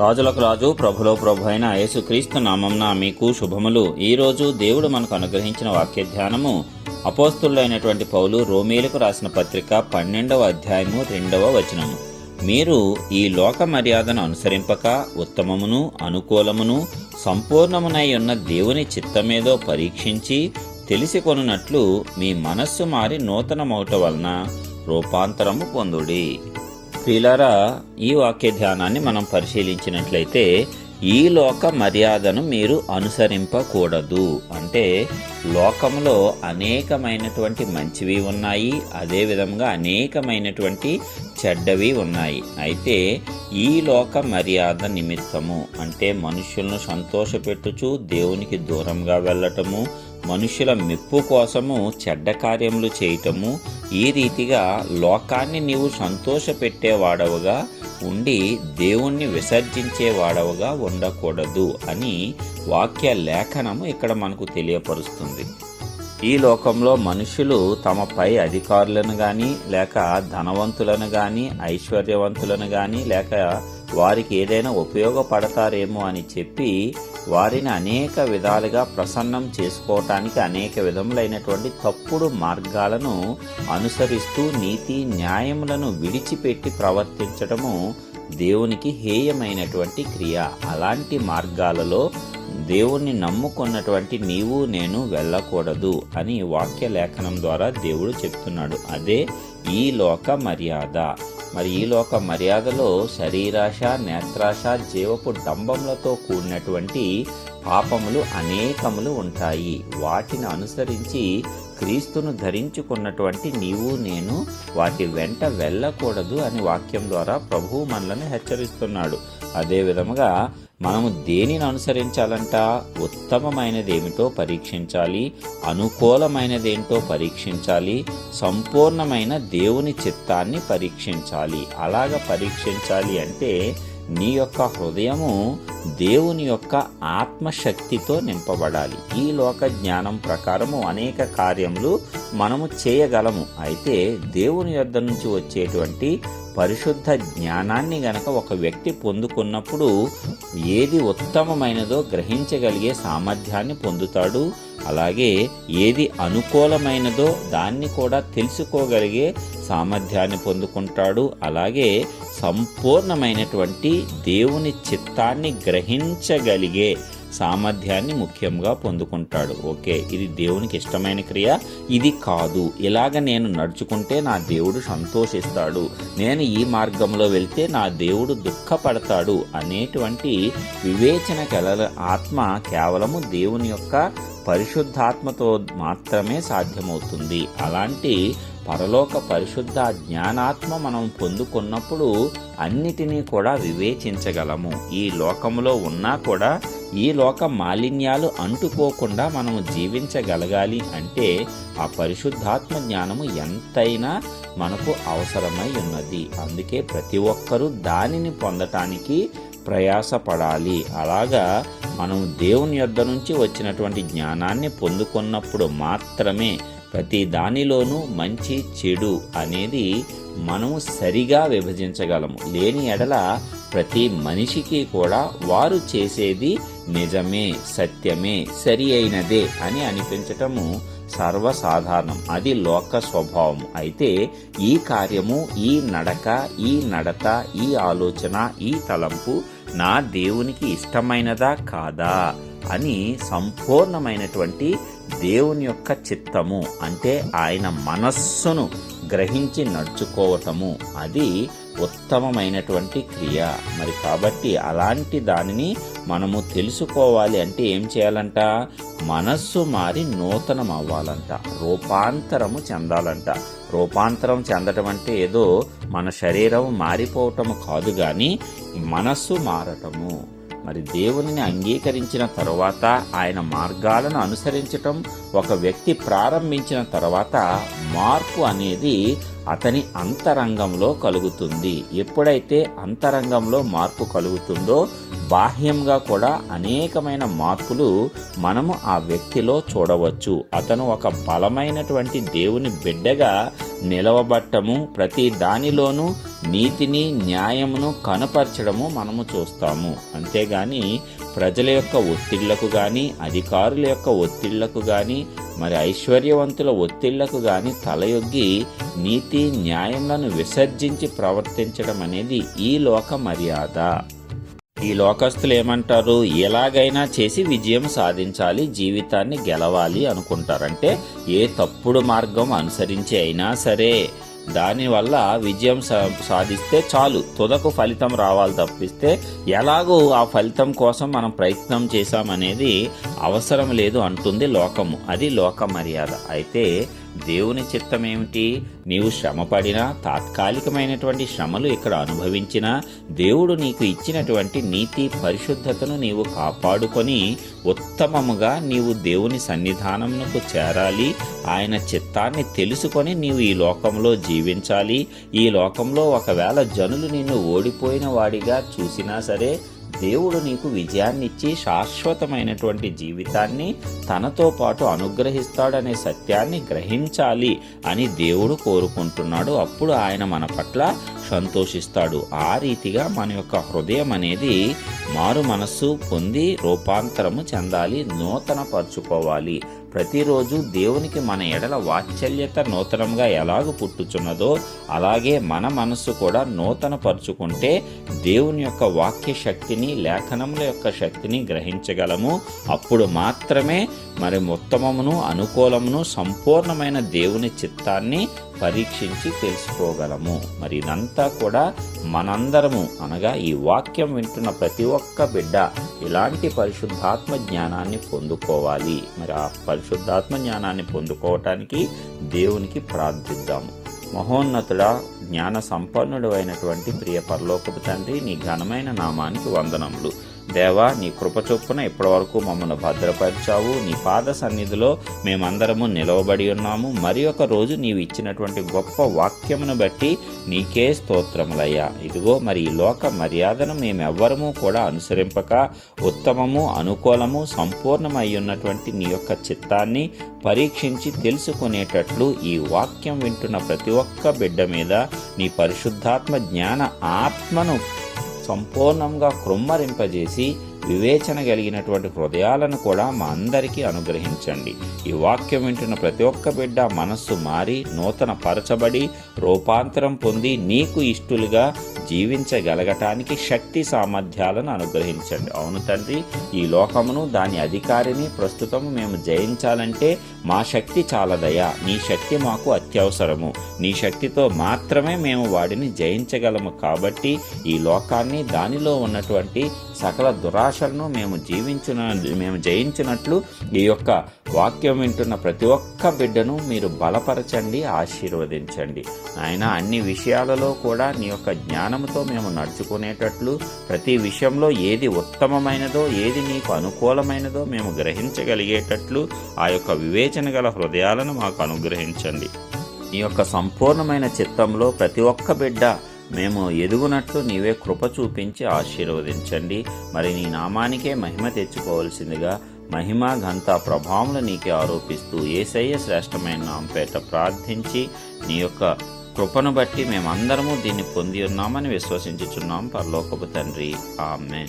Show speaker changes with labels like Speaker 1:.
Speaker 1: రాజులకు రాజు ప్రభులో ప్రభు అయిన యేసుక్రీస్తు నామంన మీకు శుభములు. ఈ రోజు దేవుడు మనకు అనుగ్రహించిన వాక్య ధ్యానము అపోస్తులైనటువంటి పౌలు రోమేలకు రాసిన పత్రిక పన్నెండవ అధ్యాయము రెండవ వచనము. మీరు ఈ లోక మర్యాదను అనుసరింపక ఉత్తమమును అనుకూలమును సంపూర్ణమునై ఉన్న దేవుని చిత్తమేదో పరీక్షించి తెలిసి కొనున్నట్లు మీ మనస్సు మారి నూతనమౌట వలన రూపాంతరము పొందుడి. ప్రియులారా ఈ వాక్య ధ్యానాన్ని మనం పరిశీలించినట్లయితే ఈ లోక మర్యాదను మీరు అనుసరింపకూడదు. అంటే లోకంలో అనేకమైనటువంటి మంచివి ఉన్నాయి అదే విధంగా అనేకమైనటువంటి చెడ్డవి ఉన్నాయి. అయితే ఈ లోక మర్యాద నిమిత్తము అంటే మనుషులను సంతోషపెట్టుచు దేవునికి దూరంగా వెళ్ళటము మనుషుల మెప్పు కోసము చెడ్డ కార్యములు చేయటము ఈ రీతిగా లోకాన్ని నీవు సంతోషపెట్టేవాడవుగా ఉండి దేవుణ్ణి విసర్జించేవాడవుగా ఉండకూడదు అని వాక్య లేఖనము ఇక్కడ మనకు తెలియపరుస్తుంది. ఈ లోకంలో మనుషులు తమపై అధికారులను కానీ లేక ధనవంతులను కానీ ఐశ్వర్యవంతులను కానీ లేక వారికి ఏదైనా ఉపయోగపడతారేమో అని చెప్పి వారిని అనేక విధాలుగా ప్రసన్నం చేసుకోవటానికి అనేక విధములైనటువంటి తప్పుడు మార్గాలను అనుసరిస్తూ నీతి న్యాయములను విడిచిపెట్టి ప్రవర్తించడము దేవునికి హేయమైనటువంటి క్రియ. అలాంటి మార్గాలలో దేవుణ్ణి నమ్ముకున్నటువంటి నీవు నేను వెళ్ళకూడదు అని వాక్య లేఖనం ద్వారా దేవుడు చెప్తున్నాడు. అదే ఈ లోక మర్యాద. మరి ఈ లోక మర్యాదలో శరీరాశ నేత్రాశ జీవపు డంబములతో కూడినటువంటి పాపములు అనేకములు ఉంటాయి. వాటిని అనుసరించి క్రీస్తును ధరించుకున్నటువంటి నీవు నేను వాటి వెంట వెళ్ళకూడదు అని వాక్యం ద్వారా ప్రభువు మనలను హెచ్చరిస్తున్నాడు. అదే విధముగా మనము దేనిని అనుసరించాలంట? ఉత్తమమైనదేమిటో పరీక్షించాలి అనుకూలమైనదేంటో పరీక్షించాలి సంపూర్ణమైన దేవుని చిత్తాన్ని పరీక్షించాలి. అలాగ పరీక్షించాలి అంటే నీ యొక్క హృదయము దేవుని యొక్క ఆత్మశక్తితో నింపబడాలి. ఈ లోక జ్ఞానం ప్రకారము అనేక కార్యములు మనము చేయగలము. అయితే దేవుని యొద్ద నుంచి వచ్చేటువంటి పరిశుద్ధ జ్ఞానాన్ని గనక ఒక వ్యక్తి పొందుకున్నప్పుడు ఏది ఉత్తమమైనదో గ్రహించగలిగే సామర్థ్యాన్ని పొందుతాడు. అలాగే ఏది అనుకూలమైనదో దాన్ని కూడా తెలుసుకోగలిగే సామర్థ్యాన్ని పొందుకుంటాడు. అలాగే సంపూర్ణమైనటువంటి దేవుని చిత్తాన్ని గ్రహించగలిగే సామర్థ్యాన్ని ముఖ్యంగా పొందుకుంటాడు. ఓకే ఇది దేవునికి ఇష్టమైన క్రియ? ఇది కాదు. ఇలాగ నేను నడుచుకుంటే నా దేవుడు సంతోషిస్తాడు. నేను ఈ మార్గంలో వెళ్తే నా దేవుడు దుఃఖపడతాడు అనేటువంటి వివేచన కల ఆత్మ కేవలము దేవుని యొక్క పరిశుద్ధాత్మతో మాత్రమే సాధ్యమవుతుంది. అలాంటి పరలోక పరిశుద్ధ జ్ఞానాత్మ మనం పొందుకున్నప్పుడు అన్నిటినీ కూడా వివేచించగలము. ఈ లోకంలో ఉన్నా కూడా ఈ లోక మాలిన్యాలు అంటుకోకుండా మనము జీవించగలగాలి అంటే ఆ పరిశుద్ధాత్మ జ్ఞానము ఎంతైనా మనకు అవసరమై ఉన్నది. అందుకే ప్రతి ఒక్కరూ దానిని పొందటానికి ప్రయాసపడాలి. అలాగా మనం దేవుని యొద్ద నుంచి వచ్చినటువంటి జ్ఞానాన్ని పొందుకున్నప్పుడు మాత్రమే ప్రతి దానిలోనూ మంచి చెడు అనేది మనము సరిగా విభజించగలము. లేని ఎడల ప్రతి మనిషికి కూడా వారు చేసేది నిజమే సత్యమే సరి అయినదే అని అనిపించటము సర్వసాధారణం. అది లోక స్వభావం అయితే ఈ కార్యము ఈ నడక ఈ నడత ఈ ఆలోచన ఈ తలంపు నా దేవునికి ఇష్టమైనదా కాదా అని సంపూర్ణమైనటువంటి దేవుని యొక్క చిత్తము. అంటే ఆయన మనస్సును గ్రహించి నడుచుకోవటము. అది ఉత్తమమైనటువంటి క్రియ. మరి కాబట్టి అలాంటి దానిని మనము తెలుసుకోవాలి అంటే ఏం చేయాలంట? మనస్సు మారి నూతనం అవ్వాలంట. రూపాంతరము చెందాలంట. రూపాంతరం చెందటం అంటే ఏదో మన శరీరం మారిపోవటము కాదు కానీ మనస్సు మారటము. మరి దేవునిని అంగీకరించిన తరువాత ఆయన మార్గాలను అనుసరించటం ఒక వ్యక్తి ప్రారంభించిన తర్వాత మార్పు అనేది అతని అంతరంగంలో కలుగుతుంది. ఎప్పుడైతే అంతరంగంలో మార్పు కలుగుతుందో బాహ్యంగా కూడా అనేకమైన మార్పులు మనము ఆ వ్యక్తిలో చూడవచ్చు. అతను ఒక బలమైనటువంటి దేవుని బిడ్డగా నిలవబట్టము ప్రతి దానిలోనూ నీతిని న్యాయమును కనపరచడము మనము చూస్తాము. అంతేగాని ప్రజల యొక్క ఒత్తిళ్ళకు కానీ అధికారుల యొక్క ఒత్తిళ్ళకు కానీ మరి ఐశ్వర్యవంతుల ఒత్తిళ్ళకు కానీ తలయొగ్గి నీతి న్యాయములను విసర్జించి ప్రవర్తించడం అనేది ఈ లోక మర్యాద. ఈ లోకస్తులు ఏమంటారు? ఎలాగైనా చేసి విజయం సాధించాలి జీవితాన్ని గెలవాలి అనుకుంటారంటే ఏ తప్పుడు మార్గం అనుసరించి అయినా సరే దానివల్ల విజయం సా- సాధిస్తే చాలు. తుదకు ఫలితం రావాలి తప్పిస్తే ఎలాగో ఆ ఫలితం కోసం మనం ప్రయత్నం చేశామనేది అవసరం లేదు అంటుంది లోకము. అది లోక మర్యాద. అయితే దేవుని చిత్తం ఏమిటి నీవు శ్రమపడినా తాత్కాలికమైనటువంటి శ్రమలు ఇక్కడ అనుభవించినా దేవుడు నీకు ఇచ్చినటువంటి నీతి పరిశుద్ధతను నీవు కాపాడుకొని ఉత్తమముగా నీవు దేవుని సన్నిధానమునకు చేరాలి. ఆయన చిత్తాన్ని తెలుసుకొని నీవు ఈ లోకంలో జీవించాలి. ఈ లోకంలో ఒకవేళ జనులు నిన్ను ఓడిపోయిన వాడిగా చూసినా సరే దేవుడు నీకు విజయాన్నిచ్చి శాశ్వతమైనటువంటి జీవితాన్ని తనతో పాటు అనుగ్రహిస్తాడనే సత్యాన్ని గ్రహించాలి అని దేవుడు కోరుకుంటున్నాడు. అప్పుడు ఆయన మన పట్ల సంతోషిస్తాడు. ఆ రీతిగా మన యొక్క హృదయం అనేది మారు మనస్సు పొంది రూపాంతరము చెందాలి నూతన పరుచుకోవాలి ప్రతిరోజు దేవునికి మన ఎడల వాత్సల్యత నూతనంగా ఎలాగ పుట్టుచున్నదో అలాగే మన మనస్సు కూడా నూతన పరుచుకుంటే దేవుని యొక్క వాక్య శక్తిని లేఖనముల యొక్క శక్తిని గ్రహించగలము. అప్పుడు మాత్రమే మరి ఉత్తమమును అనుకూలమును సంపూర్ణమైన దేవుని చిత్తాన్ని పరీక్షించి తెలుసుకోగలము. మరి ఇదంతా కూడా మనందరము అనగా ఈ వాక్యం వింటున్న ప్రతి ఒక్క బిడ్డ ఇలాంటి పరిశుద్ధాత్మ జ్ఞానాన్ని పొందుకోవాలి. మరి ఆ పరిశుద్ధాత్మ జ్ఞానాన్ని పొందుకోవటానికి దేవునికి ప్రార్థిద్దాము మహోన్నతుడ జ్ఞాన సంపన్నుడు అయినటువంటి ప్రియ పరలోకపు తండ్రి నీ ఘనమైన నామానికి వందనములు. దేవా నీ కృప చొప్పున ఇప్పటివరకు మమ్మల్ని భద్రపరిచావు. నీ పాద సన్నిధిలో మేమందరము నిలవబడి ఉన్నాము. మరి ఒక రోజు నీవు ఇచ్చినటువంటి గొప్ప వాక్యమును బట్టి నీకే స్తోత్రములయ్యా. ఇదిగో మరి ఈ లోక మర్యాదను మేమెవ్వరము కూడా అనుసరింపక ఉత్తమము అనుకూలము సంపూర్ణమై ఉన్నటువంటి నీ యొక్క చిత్తాన్ని పరీక్షించి తెలుసుకునేటట్లు ఈ వాక్యం వింటున్న ప్రతి ఒక్క బిడ్డ మీద నీ పరిశుద్ధాత్మ జ్ఞాన ఆత్మను సంపూర్ణంగా కృమ్మరింపజేసి వివేచన కలిగినటువంటి హృదయాలను కూడా మా అందరికీ అనుగ్రహించండి. ఈ వాక్యం వింటున్న ప్రతి ఒక్క బిడ్డ మనస్సు మారి నూతన పరచబడి రూపాంతరం పొంది నీకు ఇష్టలుగా జీవించగలగటానికి శక్తి సామర్థ్యాలను అనుగ్రహించండి. అవును తండ్రి ఈ లోకమును దాని అధికారిని ప్రస్తుతం మేము జయించాలంటే మా శక్తి చాలదయా నీ శక్తి మాకు అత్యవసరము. నీ శక్తితో మాత్రమే మేము వాడిని జయించగలము కాబట్టి ఈ లోకాన్ని దానిలో ఉన్నటువంటి సకల దురాశలను మేము జీవించిన మేము జయించినట్లు ఈ యొక్క వాక్యం వింటున్న ప్రతి ఒక్క బిడ్డను మీరు బలపరచండి ఆశీర్వదించండి. ఆయన అన్ని విషయాలలో కూడా నీ యొక్క జ్ఞానంతో మేము నడుచుకునేటట్లు ప్రతి విషయంలో ఏది ఉత్తమమైనదో ఏది నీకు అనుకూలమైనదో మేము గ్రహించగలిగేటట్లు ఆ యొక్క వివేచన గల హృదయాలను మాకు అనుగ్రహించండి. నీ యొక్క సంపూర్ణమైన చిత్తంలో ప్రతి ఒక్క బిడ్డ మేము ఎదుగునట్లు నీవే కృప చూపించి ఆశీర్వదించండి. మరి నీ నామానికే మహిమ తెచ్చుకోవలసిందిగా మహిమ ఘంత ప్రభావములు నీకే ఆరోపిస్తూ ఏసయ్య శ్రేష్టమైన నాంపేట ప్రార్థించి నీ యొక్క కృపను బట్టి మేమందరము దీన్ని పొంది ఉన్నామని విశ్వసించుచున్నాం. పరలోకపు తండ్రి. ఆమెన్.